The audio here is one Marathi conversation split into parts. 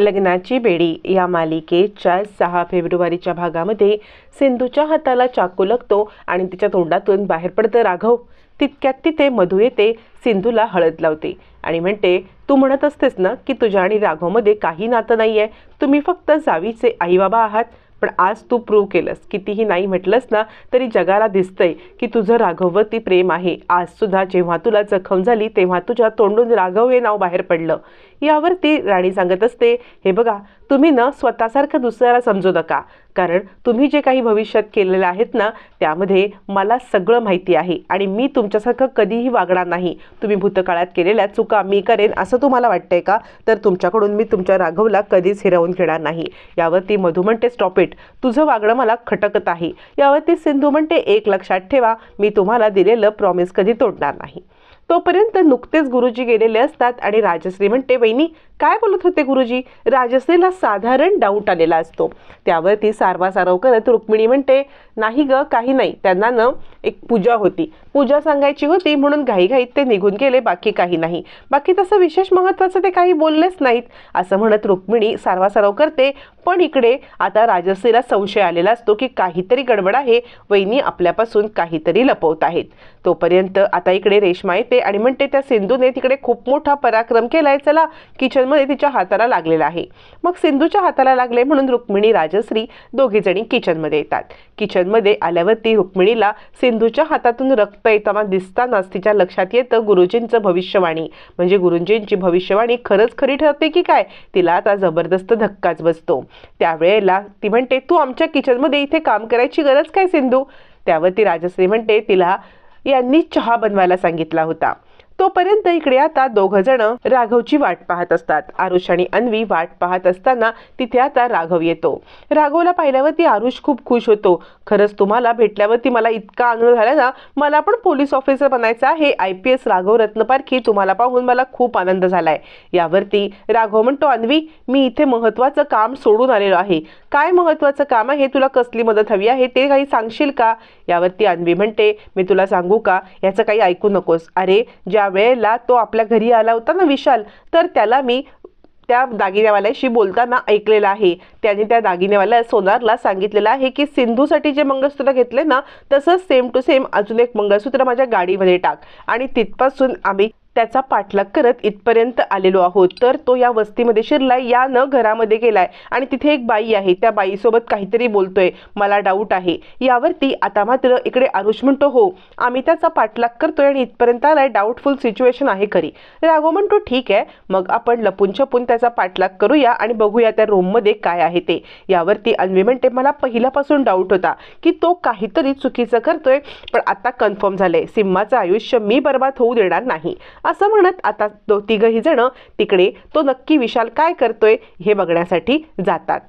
लग्नाची बेडी या मालिकेच्या सहा फेब्रुवारीच्या भागामध्ये सिंधूच्या हाताला चाकू लागतो आणि तिच्या तोंडातून बाहेर पडतं राघव. तितक्यात तिथे मधू येते सिंधूला हळद लावते आणि म्हणते तू म्हणत असतेस ना की तुझ्या आणि राघवमध्ये काही नातं नाही आहे तुम्ही फक्त जावीचे आईबाबा आहात. पण आज तू प्रूव्ह केलंस. कितीही नाही म्हटलंस ना तरी जगाला दिसतंय की तुझं राघववरती प्रेम आहे. आज सुद्धा जेव्हा तुला जखम झाली तेव्हा तुझ्या तोंडून राघव हे नाव बाहेर पडलं. यावर ती राणी सांगत असते हे बघा तुम्ही ना स्वतःसारखं दुसऱ्याला समजू नका. कारण तुम्ही जे काही भविष्यात केलेलं आहेत ना त्यामध्ये मला सगळं माहिती आहे आणि मी तुमच्यासारखं कधीही वागणार नाही. तुम्ही भूतकाळात केलेल्या चुका मी करेन असं तुम्हाला वाटतंय का? तर तुमच्याकडून मी तुमच्या राघवला कधीच हिरावून घेणार नाही. यावरती मधु म्हणते स्टॉप इट. तुझं वागणं मला खटकत आहे. यावरती सिंधू म्हणते एक लक्षात ठेवा मी तुम्हाला दिलेलं प्रॉमिस कधी तोडणार नाही. तोपर्यंत नुकतेच गुरुजी गेलेले असतात आणि राजश्री म्हणते वहिनी काय बोलत होते गुरुजी? राजश्रीला साधारण डाऊट आलेला असतो. त्यावर ती सारवा सारव करत रुक्मिणी म्हणते नाही ग काही नाही. त्यांना न एक पूजा होती. पूजा सांगायची होती म्हणून घाईघाईत ते निघून गेले बाकी काही नाही. बाकी तसं विशेष महत्त्वाचं ते काही बोललेच नाहीत असं म्हणत रुक्मिणी सारवा सारव करते. पण इकडे आता राजश्रीला संशय आलेला असतो की काहीतरी गडबड आहे. वहिनी आपल्यापासून काहीतरी लपवत आहेत. तोपर्यंत आता इकडे रेश्मा येते आणि म्हणते त्या सिंधूने तिकडे खूप मोठा पराक्रम केलाय. चला किचन किचनमध्ये तिच्या हाताला लागलेला आहे. मग सिंधूच्या हाताला लागले म्हणून रुक्मिणी राजश्री दोघीजणी किचनमध्ये येतात. किचनमध्ये आल्यावरती रुक्मिणीला सिंधूच्या हातातून रक्त येताना दिसतानाच तिच्या लक्षात येतं गुरुजींचं भविष्यवाणी. म्हणजे गुरुजींची भविष्यवाणी खरंच खरी ठरते की काय? तिला आता जबरदस्त धक्काच बसतो. त्यावेळेला ती म्हणते तू आमच्या किचनमध्ये इथे काम करायची गरज काय सिंधू? त्यावरती राजश्री म्हणते तिला यांनी चहा बनवायला सांगितला होता. तोपर्यंत इकडे आता दोघं जण राघवची वाट पाहत असतात. आरुष आणि अन्वी वाट पाहत असताना तिथे आता राघव येतो. राघवला पाहिल्यावरती आरुष खूप खुश होतो. खरंच तुम्हाला भेटल्यावरती मला इतका आनंद झाला ना मला पण पोलीस ऑफिसर बनायचं आहे. I P S Raghav Ratnaparkhi तुम्हाला पाहून मला खूप आनंद झालाय. यावरती राघव म्हणतो अन्वी मी इथे महत्वाचं काम सोडून आलेलो आहे. काय महत्त्वाचं काम आहे? तुला कसली मदत हवी आहे? ते काही सांगशील का? यावरती अन्वी म्हणते मी तुला सांगू का? याचं काही ऐकू नकोस. अरे ज्या वेळेला तो आपल्या घरी आला होता ना विशाल तर त्याला मी त्या दागिन्यावाल्याशी बोलताना ऐकलेलं आहे. त्याने त्या दागिनेवाल्या सोनारला सांगितलेलं आहे की सिंधूसाठी जे मंगळसूत्र घेतले ना तसंच सेम टू सेम अजून एक मंगळसूत्र माझ्या गाडीमध्ये टाक. आणि तिथपासून आम्ही त्याचा पाठलाग करत इथपर्यंत आलेलो आहोत. तर तो या वस्तीमध्ये शिरलाय या न घरामध्ये गेलाय आणि तिथे एक बाई आहे. त्या बाईसोबत काहीतरी बोलतोय. मला डाऊट आहे. यावरती आता मात्र इकडे आरुष म्हणतो हो आम्ही त्याचा पाठलाग करतोय आणि इथपर्यंत आलाय. डाऊटफुल सिच्युएशन आहे खरी. राघव म्हणतो ठीक आहे. मग आपण लपून छपून त्याचा पाठलाग करूया आणि बघूया त्या रूममध्ये काय आहे ते. यावरती अन्वी म्हणते मला पहिल्यापासून डाऊट होता की तो काहीतरी चुकीचं करतोय पण आता कन्फर्म झालंय. सिम्माचं आयुष्य मी बर्बाद होऊ देणार नाही. असं म्हणत आता दो तिघही जण तिकडे तो नक्की विशाल काय करतोय हे बघण्यासाठी जातात.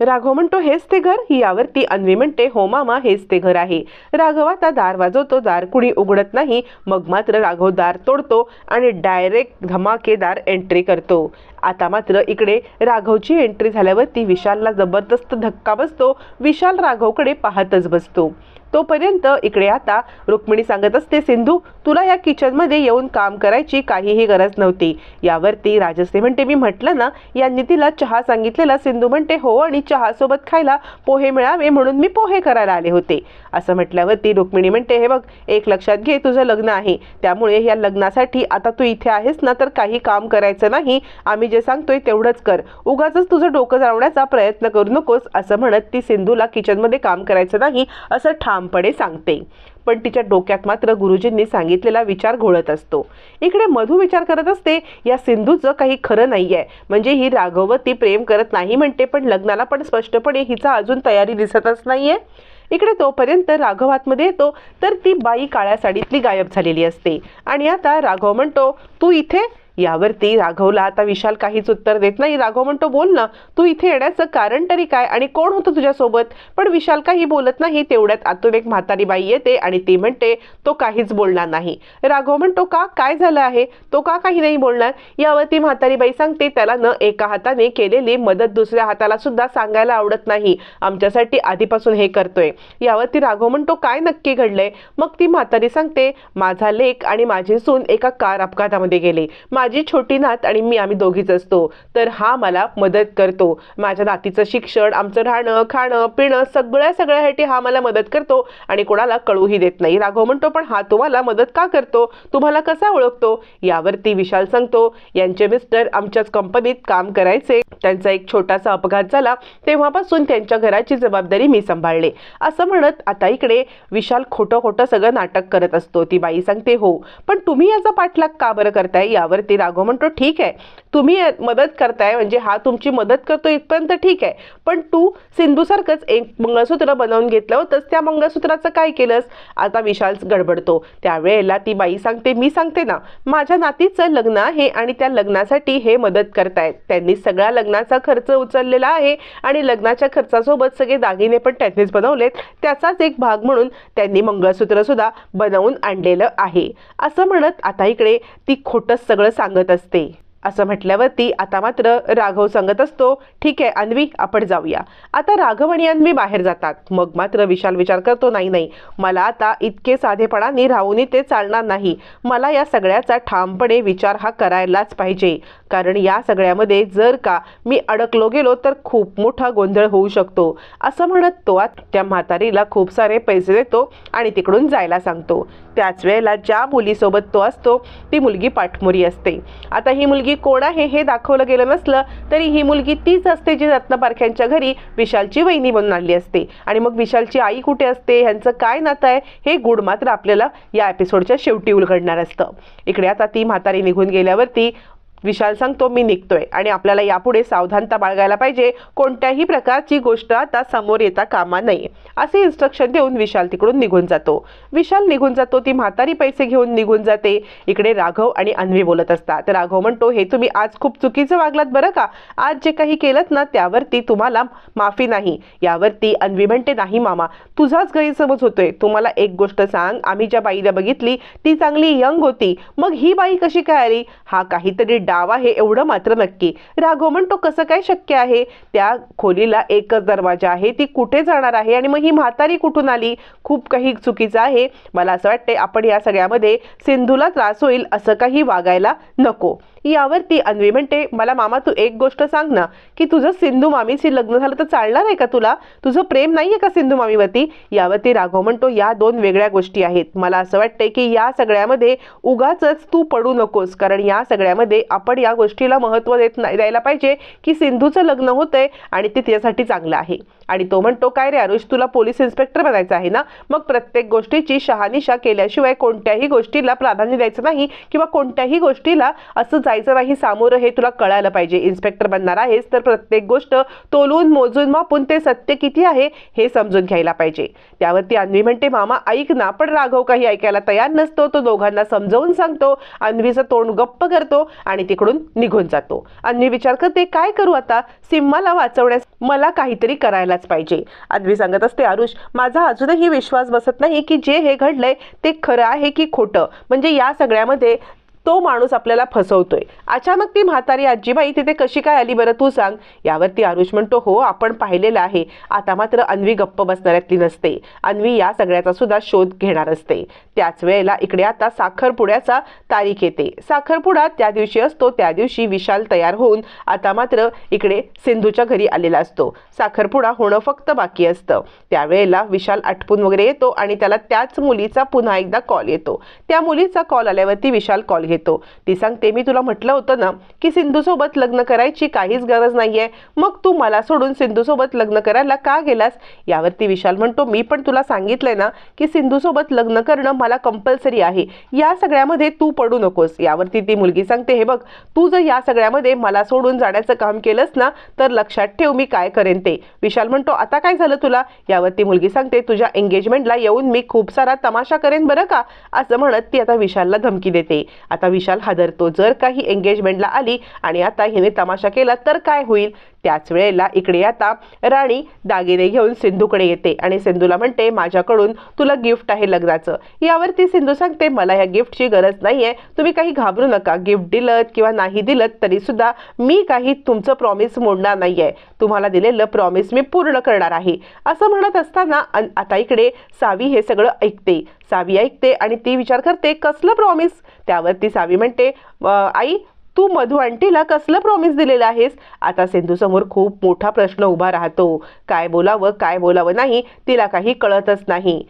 राघव म्हणतो हेच ते घर? यावरती अन्वी म्हणते हो मामा हेच ते घर आहे. राघव आता दार वाजवतो दार कुणी उघडत नाही मग मात्र राघव दार तोडतो आणि डायरेक्ट धमाकेदार एंट्री करतो. आता मात्र इकडे राघवची एंट्री झाल्यावरती विशालला जबरदस्त धक्का बसतो विशाल राघवकडे पाहतच बसतो. तोपर्यंत इकडे आता रुक्मिणी सांगत असते सिंधू तुला या किचनमध्ये येऊन काम करायची काहीही गरज नव्हती. यावरती राजश्री म्हणते मी म्हटलं ना यांनी तिला चहा सांगितलेला सिंधू म्हणते हो आणि चहासोबत खायला पोहे मिळावे म्हणून मी पोहे करायला आले होते. असं म्हटल्यावरती रुक्मिणी म्हणते हे बघ एक लक्षात घे तुझं लग्न आहे. त्यामुळे या लग्नासाठी आता तू इथे आहेस ना तर काही काम करायचं नाही. आम्ही जे सांगतोय तेवढंच कर. उगाच तुझं डोकं जाळवण्याचा प्रयत्न करू नकोस असं म्हणत ती सिंधूला किचनमध्ये काम करायचं नाही असं ठामपणे सांगते. पण तिच्या डोक्यात मात्र गुरुजींनी सांगितलेला विचार घोळत असतो. इकडे मधू विचार करत असते या सिंधूचं काही खरं नाही आहे म्हणजे ही राघवती प्रेम करत नाही म्हणते पण लग्नाला पण स्पष्टपणे हिचा अजून तयारी दिसतच नाही आहे इकडे तोपर्यंत राघव आतमध्ये येतो तर ती बाई काळ्या साडीतली गायब झालेली असते. आणि आता राघव म्हणतो तू इथे? यावरती राघवला आता विशाल काहीच उत्तर देत नाही. राघव म्हणतो बोल ना तू इथे येण्याचं कारण तरी काय आणि कोण होतं तुझ्यासोबत? पण विशाल काही बोलत नाही. तेवढ्यात आतून एक म्हातारी बाई येते आणि ती म्हणते तो काहीच बोलणार नाही. राघव म्हणतो का? काय झालं आहे? तो का काही नाही बोलणार? यावरती म्हातारी बाई सांगते त्याला न एका हाताने केलेली मदत दुसऱ्या हाताला सुद्धा सांगायला आवडत नाही. आमच्यासाठी आधीपासून हे करतोय. यावरती राघव म्हणतो काय नक्की घडलंय? मग ती म्हातारी सांगते माझा लेख आणि माझी सून एका कार अपघातामध्ये गेले. माझी माझी छोटी नात आणि मी आम्ही दोघीच असतो. तर हा मला मदत करतो. माझ्या नातीचं शिक्षण आमचं राहणं खाणं पिणं सगळ्या सगळ्यासाठी हा मला मदत करतो आणि कोणाला कळूही देत नाही. राघव म्हणतो पण हा तुम्हाला मदत का करतो? तुम्हाला कसा ओळखतो? यावरती विशाल सांगतो यांचे मिस्टर आमच्याच कंपनीत काम करायचे. त्यांचा एक छोटासा अपघात झाला. तेव्हापासून त्यांच्या घराची जबाबदारी मी सांभाळले. असं म्हणत आता इकडे विशाल खोटं खोटं सगळं नाटक करत असतो. ती बाई सांगते हो पण तुम्ही याचा पाठलाग का बरं करताय? यावरती राघव म्हणतो ठीक आहे तुम्ही मदत करताय म्हणजे हा तुमची मदत करतो इथपर्यंत ठीक आहे पण तू सिंधूसारखंच एक मंगळसूत्र बनवून घेतलं होतंस त्या मंगळसूत्राचं काय केलंस? आता विशाल गडबडतो त्यावेळेला ती बाई सांगते मी सांगते ना माझ्या नातीचं लग्न आहे आणि त्या लग्नासाठी हे मदत करतायत त्यांनी सगळ्या लग्नाचा खर्च उचललेला आहे आणि लग्नाच्या खर्चासोबत सगळे दागिने पण त्यांनीच बनवलेत त्याचाच एक भाग म्हणून त्यांनी मंगळसूत्र सुद्धा बनवून आणलेलं आहे. असं म्हणत आता इकडे ती खोटंच सगळं सांग सांगत असते असं म्हटल्यावरती आता मात्र राघव सांगत असतो ठीक आहे अन्वी आपण जाऊया. आता राघव आणि अन्वी बाहेर जातात. मग मात्र विशाल विचार करतो नाही नाही मला आता इतके साधेपणाने राहूनही ते चालणार नाही. मला या सगळ्याचा ठामपणे विचार हा करायलाच पाहिजे. कारण या सगळ्यामध्ये जर का मी अडकलो गेलो तर खूप मोठा गोंधळ होऊ शकतो. असं म्हणत तो आत त्या म्हातारीला खूप सारे पैसे देतो आणि तिकडून जायला सांगतो. त्याच वेळेला ज्या मुलीसोबत तो असतो ती मुलगी पाठमोरी असते. आता ही मुलगी कोण आहे हे दाखवलं गेलं नसलं तरी ही मुलगी तीच असते जी रत्नपारख्यांच्या घरी विशालची वहिनी बनून आणली असते. आणि मग विशालची आई कुठे असते? ह्यांचं काय नातं आहे? हे गुड मात्र आपल्याला या एपिसोडच्या शेवटी उलगडणार असतं. इकडे आता ती म्हातारी निघून गेल्यावरती विशाल सांगतो मी निघतोय. आणि आपल्याला यापुढे सावधानता बाळगायला पाहिजे. कोणत्याही प्रकारची गोष्ट आता समोर येता कामा नये. असे इन्स्ट्रक्शन देऊन विशाल तिकडून निघून जातो. विशाल निघून जातो ती म्हातारी पैसे घेऊन निघून जाते. इकडे राघव आणि अन्वी बोलत असतात. राघव म्हणतो हे तुम्ही आज खूप चुकीचं वागलात बरं का? आज जे काही केलं ना त्यावरती तुम्हाला माफी नाही. यावरती अन्वी म्हणते नाही मामा तुझाच गैरसमज होतोय. तुम्हाला एक गोष्ट सांग. आम्ही ज्या बाईला बघितली ती चांगली यंग होती. मग ही बाई कशी काय आली? हा काहीतरी डाव आहे एवढं मात्र नक्की. राघव म्हणतो कसं काय शक्य आहे? त्या खोलीला एकच दरवाजा आहे. ती कुठे जाणार आहे? आणि मग ही म्हातारी कुठून आली? खूप काही चुकीचं आहे. मला असं वाटते आपण या सगळ्यामध्ये सिंधूला त्रास होईल असं काही वागायला नको. यावरती अन्वी म्हणते मला मामा तू एक गोष्ट सांग ना की तुझं सिंधू मामीशी लग्न झालं तर चालणार आहे का तुला? तुझं प्रेम नाही आहे का सिंधू मामीवरती? यावरती राघव म्हणतो या दोन वेगळ्या गोष्टी आहेत. मला असं वाटतंय की या सगळ्यामध्ये उगाच तू पडू नकोस कारण या सगळ्यामध्ये आपण या गोष्टीला महत्त्व देत नाही द्यायला पाहिजे की सिंधूचं लग्न होतंय आणि ते तिच्यासाठी चांगलं आहे. आणि तो म्हणतो काय रे अरुष तुला पोलीस इन्स्पेक्टर बनायचं आहे ना? मग प्रत्येक गोष्टीची शहानिशा केल्याशिवाय कोणत्याही गोष्टीला प्राधान्य द्यायचं नाही किंवा कोणत्याही गोष्टीला असं जायचं नाही सामोरं हे तुला कळायला पाहिजे. इन्स्पेक्टर बनणार आहेस तर प्रत्येक गोष्ट तोलून मोजून मापून ते सत्य किती आहे हे समजून घ्यायला पाहिजे. त्यावरती अन्वी म्हणते मामा ऐक ना पण राघव काही ऐकायला तयार नसतो. तो दोघांना समजावून सांगतो. अन्वीचं तोंड गप्प करतो आणि तिकडून निघून जातो. अन्वी विचार करते काय करू आता? सिम्माला वाचवण्यास मला काहीतरी करायलाच पाहिजे. अन्वी सांगत असते आरुष माझा अजूनही विश्वास बसत नाही की जे हे घडलंय ते खरं आहे की खोटं. म्हणजे या सगळ्यामध्ये तो माणूस आपल्याला फसवतोय. अचानक ती म्हातारी आजीबाई तिथे कशी काय आली बरं तू सांग. यावरती आरुष म्हणतो हो आपण पाहिलेलं आहे. आता मात्र अन्वी गप्प बसणाऱ्यातली नसते. अन्वी या सगळ्याचा सुद्धा शोध घेणार असते. त्याच वेळेला इकडे आता साखरपुड्याचा तारीख येते. साखरपुडा त्या दिवशी असतो त्या दिवशी विशाल तयार होऊन आता मात्र इकडे सिंधूच्या घरी आलेला असतो. साखरपुडा होणं फक्त बाकी असतं. त्यावेळेला विशाल आटपून वगैरे येतो आणि त्याला त्याच मुलीचा पुन्हा एकदा कॉल येतो. त्या मुलीचा कॉल आल्यावरती विशाल कॉल घेतो. ती सांगते मी तुला म्हटलं होतं ना की सिंधूसोबत लग्न करायची काहीच गरज नाहीये. मग तू मला सोडून सिंधूसोबत लग्न करायला का गेलास? यावरती विशाल म्हणतो मी पण तुला सांगितलंय ना की सिंधूसोबत लग्न करणं मला कंपल्सरी आहे. या सगळ्यामध्ये तू पडू नकोस. यावरती ती मुलगी सांगते हे बघ तू जर या सगळ्यामध्ये मला सोडून जाण्याचं काम केलंस ना तर लक्षात ठेव मी काय करेन ते. विशाल म्हणतो आता काय झालं तुला? यावरती मुलगी सांगते तुझ्या एंगेजमेंटला येऊन मी खूप सारा तमाशा करेन बरं का? असं म्हणत ती आता विशालला धमकी देते. आता विशाल हादरतो. जर काही एंगेजमेंटला आली आणि आता हिने तमाशा केला तर काय होईल? त्याच वेळेला इकडे आता राणी दागिने घेऊन सिंधूकडे येते आणि सिंधूला म्हणते माझ्याकडून तुला गिफ्ट आहे लग्नाचं. यावरती सिंधू सांगते मला ह्या गिफ्टची गरज नाही आहे तुम्ही काही घाबरू नका. गिफ्ट दिलं किंवा नाही दिलं तरीसुद्धा मी काही तुमचं प्रॉमिस मोडणार नाही आहे तुम्हाला दिलेलं प्रॉमिस मी पूर्ण करणार आहे. असं म्हणत असताना अन- आता इकडे सावी हे सगळं ऐकते. सावी ऐकते आणि ती विचार करते कसलं प्रॉमिस त्यावरती सावी म्हणते आई तू मधू आंटीला कसलं प्रॉमिस दिलेलं आहेस? आता सिंधूसमोर खूप मोठा प्रश्न उभा राहतो. काय बोलावं काय बोलावं नाही तिला काही कळतच नाही.